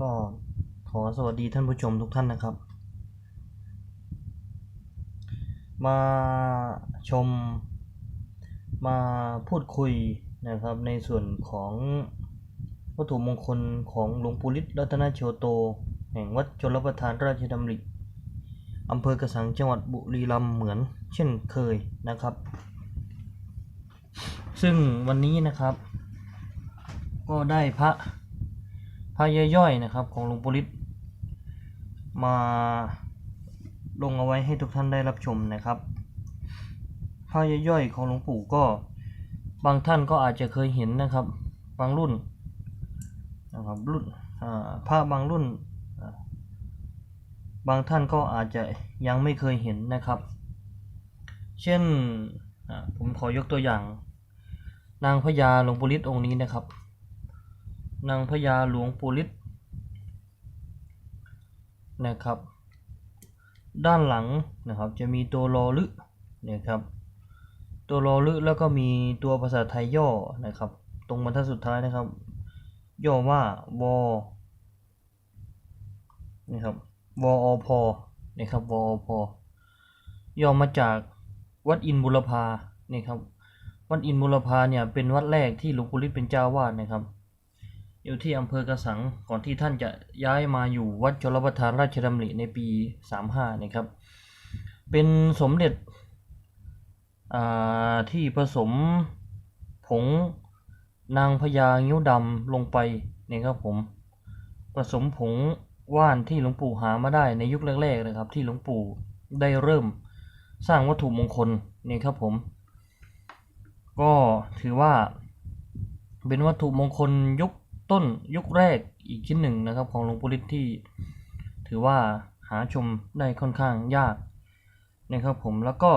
ก็ขอสวัสดีท่านผู้ชมทุกท่านนะครับ มาชม มาพูดคุยนะครับในส่วนของวัตถุมงคลของหลวงปู่ฤทธิ์รัตนโชโต แห่งวัดชลประทานราชดำริอำเภอกระสังจังหวัดบุรีรัมย์เหมือนเช่นเคยนะครับ ซึ่งวันนี้นะครับ ก็ได้พระ พระย่อยๆนะครับของหลวงปู่ฤทธิ์มาลงเอาไว้ให้ทุกท่านได้รับชมนะครับพระย่อยๆของหลวงปู่ก็บางท่านก็อาจจะเคยเห็นนะครับ บางรุ่นนะครับรุ่นอ่าพบางรุ่น บางท่านก็อาจจะยังไม่เคยเห็นนะครับ เช่นผมขอยกตัวอย่าง นางพญาหลวงปู่ฤทธิ์องค์นี้นะครับ นางพญาหลวงปู่ฤทธิ์นะครับ ด้านหลังนะครับจะมีตัวรอลึนะครับตัวรอลึแล้วก็มีตัวภาษาไทยย่อนะครับ ตรงบรรทัดสุดท้ายนะครับ ย่อว่าวนะครับวอพนะครับวอพย่อมาจากวัดอินบุรพานี่ครับวัดอินบุรพาเนี่ยเป็นวัดแรกที่หลวงปู่ฤทธิ์เป็นเจ้าวาดนะครับ อยู่ที่อำเภอกระสังก่อนที่ท่านจะย้ายมาอยู่วัดชลประทานราชดำริในปี 35นะครับ เป็นสมเด็จที่ผสมผงนางพญางิ้วดำลงไปนะครับผมผสมผงว่านที่หลวงปู่หามาได้ในยุคแรกๆนะครับ ที่หลวงปู่ได้เริ่มสร้างวัตถุมงคลนี่ครับผม ก็ถือว่าเป็นวัตถุมงคลยุค ต้นยุคแรกอีกชิ้นหนึ่งนะครับ ของหลวงปู่ฤทธิ์ที่ ถือว่าหาชมได้ค่อนข้างยากนะครับผมแล้วก็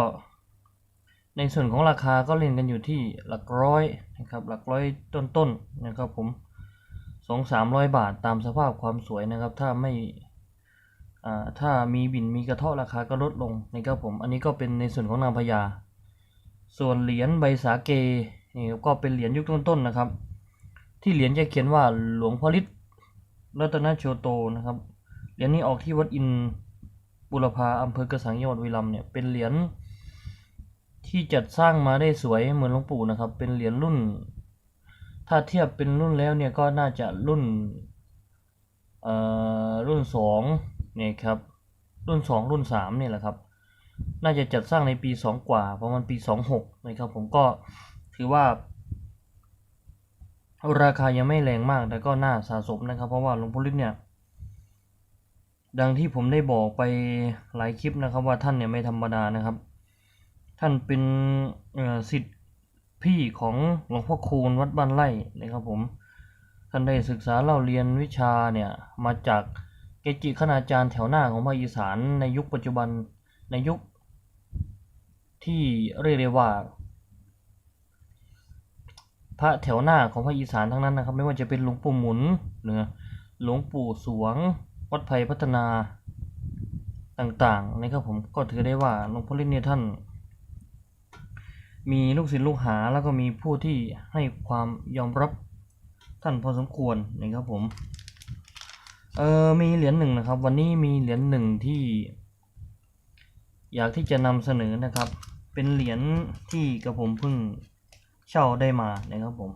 ในส่วนของราคาก็เล่นกันอยู่ที่หลักร้อยนะครับหลักร้อยต้นๆนะครับผมสองสามร้อยบาทตามสภาพความสวยนะครับ ถ้าไม่ถ้ามีบินมีกระเทาะราคาก็ลดลงนะครับผมอันนี้ก็เป็นในส่วนของนางพญาส่วนเหรียญใบสาเกนี่ก็เป็นเหรียญยุคต้นๆนะครับ ที่เหรียญจะเขียนว่าหลวงพ่อฤทธิ์รัตนโชโตนะครับ เหรียญนี้ออกที่วัดอินบุรพาอำเภอกระสังจังหวัดบุรีรัมเนี่ยเป็นเหรียญที่จัดสร้างมาได้สวยเหมือนหลวงปู่นะครับ เป็นเหรียญรุ่น ถ้าเทียบเป็นรุ่นแล้วเนี่ยก็น่าจะรุ่นเอ่อรุ่นสองเนี่ยครับรุ่นสองรุ่นสามเนี่ยแหละครับ น่าจะจัดสร้างในปีสองกว่าประมาณปีสองหกนะครับผมก็ถือว่า ราคายังไม่แรงมากแต่ก็น่าสะสมนะครับ เพราะว่าหลวงพ่อฤทธิ์เนี่ยดังที่ผมได้บอกไปหลายคลิปนะครับว่าท่านเนี่ยไม่ธรรมดานะครับ ท่านเป็นสิทธิ์พี่ของหลวงพ่อคูณวัดบ้านไร่นะครับผมท่านได้ศึกษาเล่าเรียนวิชาเนี่ยมาจากเกจิคณาจารย์แถวหน้าของภาคอีสานในยุคปัจจุบันในยุคที่เรียกได้ว่า พระแถวหน้าของภาคอีสานทั้งนั้นนะครับ ไม่ว่าจะเป็นหลวงปู่หมุนหรือหลวงปู่สวง วัดไผ่พัฒนาต่างๆนะครับผมก็ถือได้ว่าหลวงพ่อฤทธิ์เนี่ยท่าน มีลูกศิษย์ลูกหาแล้วก็มีผู้ที่ให้ความยอมรับท่านพอสมควรนะครับผมเออมีเหรียญหนึ่งนะครับ วันนี้มีเหรียญหนึ่งที่ อยากที่จะนำเสนอนะครับ เป็นเหรียญที่กระผมเพิ่ง เช่าได้มานะครับผม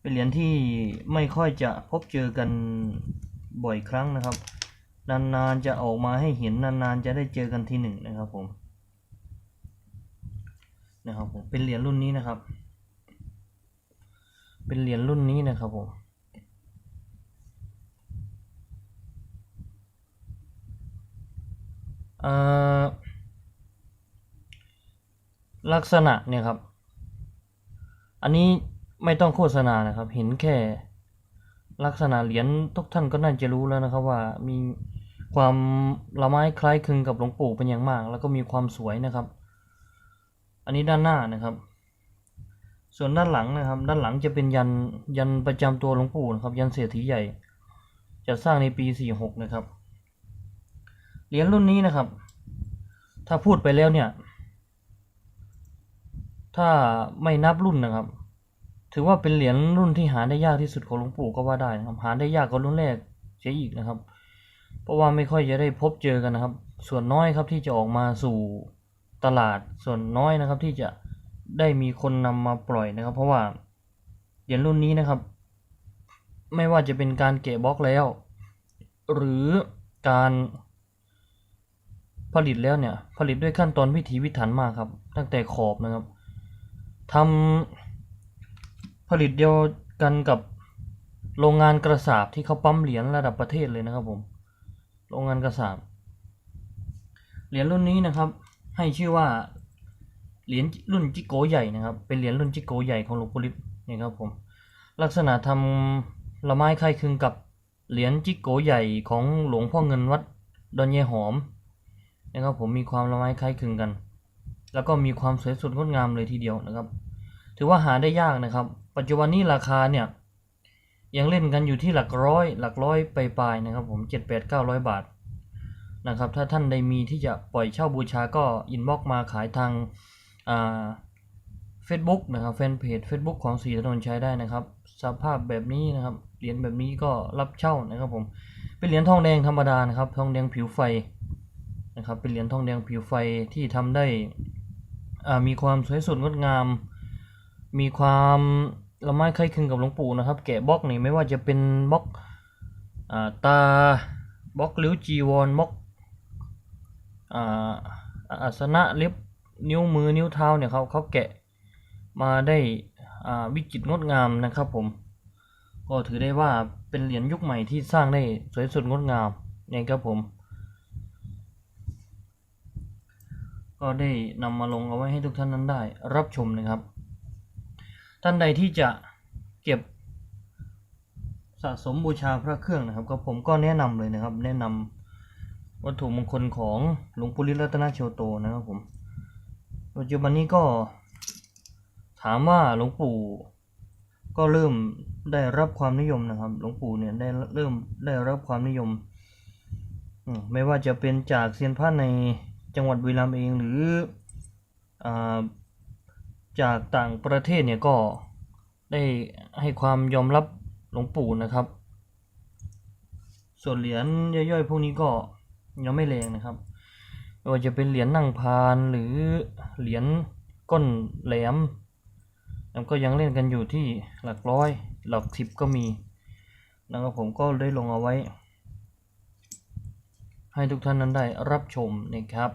เป็นเหรียญที่ไม่ค่อยจะพบเจอกันบ่อยครั้งนะครับ นานๆจะออกมาให้เห็นนานๆจะได้เจอกันทีหนึ่งนะครับผมนะครับผมเป็นเหรียญรุ่นนี้นะครับ เป็นเหรียญรุ่นนี้นะครับผมเอ่อลักษณะเนี่ยครับ อันนี้ไม่ต้องโฆษณานะครับ เห็นแค่ลักษณะเหรียญทุกท่านก็น่าจะรู้แล้วนะครับว่ามีความละไม้คล้ายคลึงกับหลวงปู่เป็นอย่างมาก แล้วก็มีความสวยนะครับ อันนี้ด้านหน้านะครับ ส่วนด้านหลังนะครับ ด้านหลังจะเป็นยันยันประจำตัวหลวงปู่นะครับ ยันเศรษฐีใหญ่จัดสร้างในปี 46 นะครับ เหรียญรุ่นนี้นะครับ ถ้าพูดไปแล้วเนี่ย ถ้าไม่นับรุ่นนะครับ ถือว่าเป็นเหรียญรุ่นที่หาได้ยากที่สุดของหลวงปู่ก็ว่าได้นะครับ หาได้ยากกว่ารุ่นแรกเสียอีกนะครับ เพราะว่าไม่ค่อยจะได้พบเจอกันนะครับ ส่วนน้อยครับที่จะออกมาสู่ตลาดส่วนน้อยนะครับ ที่จะได้มีคนนำมาปล่อยนะครับ เพราะว่าเหรียญรุ่นนี้นะครับ ไม่ว่าจะเป็นการเกะบล็อกแล้ว หรือการผลิตแล้วเนี่ย ผลิตด้วยขั้นตอนพิถีพิถันมากครับ ตั้งแต่ขอบนะครับ ทำผลิตเดียวกันกับโรงงานกระสาบที่เขาปั๊มเหรียญระดับประเทศเลยนะครับผม โรงงานกระสาบ เหรียญรุ่นนี้นะครับ ให้ชื่อว่าเหรียญรุ่นจิโกใหญ่นะครับ เป็นเหรียญรุ่นจิโกใหญ่ของหลวงปู่ลิศนี่ครับผม ลักษณะทำละไม้คล้ายคลึงกับเหรียญจิโกใหญ่ของหลวงพ่อเงินวัดดอนเยหอมนะครับผมมีความละไม้คล้ายคลึงกัน แล้วก็มีความสวยสดงดงามเลยทีเดียวนะครับ ถือว่าหาได้ยากนะครับ ปัจจุบันนี้ราคาเนี่ยยังเล่นกันอยู่ที่หลักร้อย หลักร้อยไปลายๆนะครับ ผมเจ็ดแปดเก้าร้อยบาทนะครับ ถ้าท่านใดมีที่จะปล่อยเช่าบูชาก็อินบ็อกมาขายทางอ่า Facebook นะครับแฟนเพจ Facebook ของสีถนนใชัยได้นะครับ สภาพแบบนี้นะครับเหรียญแบบนี้ก็รับเช่านะครับผมเป็นเหรียญทองแดงธรรมดานะครับ ทองแดงผิวไฟนะครับเป็นเหรียญทองแดงผิวไฟที่ทำได้อ่ามีความสวยสดงดงาม มีความละไม้คล้ายคลึงกับหลวงปู่นะครับ แกะบล็อกนี่ไม่ว่าจะเป็นบล็อกอตาบล็อกลิ้วจีวรบล็อกอาสนะเล็บนิ้วมือนิ้วเท้าเนี่ยเขาเขาแกะมาได้วิจิตรงดงามนะครับผม ก็ถือได้ว่าเป็นเหรียญยุคใหม่ที่สร้างได้สวยสดงดงามนะครับผม ก็ได้นำมาลงเอาไว้ให้ทุกท่านนั้นได้รับชมนะครับ ท่านใดที่จะเก็บสะสมบูชาพระเครื่องนะครับ ก็ผมก็แนะนำเลยนะครับ แนะนำวัตถุมงคลของหลวงปู่ลิรัตนโชโตนะครับผมปัจจุบันนี้ก็ถามว่าหลวงปู่ก็เริ่มได้รับความนิยมนะครับ หลวงปู่เนี่ยได้เริ่มได้รับความนิยม ไม่ว่าจะเป็นจากเซียนพระในจังหวัดบุรีรัมย์เองหรืออา จากต่างประเทศเนี่ยก็ได้ให้ความยอมรับหลวงปู่นะครับ ส่วนเหรียญย่อยๆ พวกนี้ก็ยังไม่แรงนะครับไม่ว่าจะเป็นเหรียญนั่งพานหรือเหรียญก้นแหลมแล้วก็ยังเล่นกันอยู่ที่หลักร้อย หลักสิบก็มีนะครับผมก็ได้ลงเอาไว้ ให้ทุกท่านนั้นได้รับชมนะครับ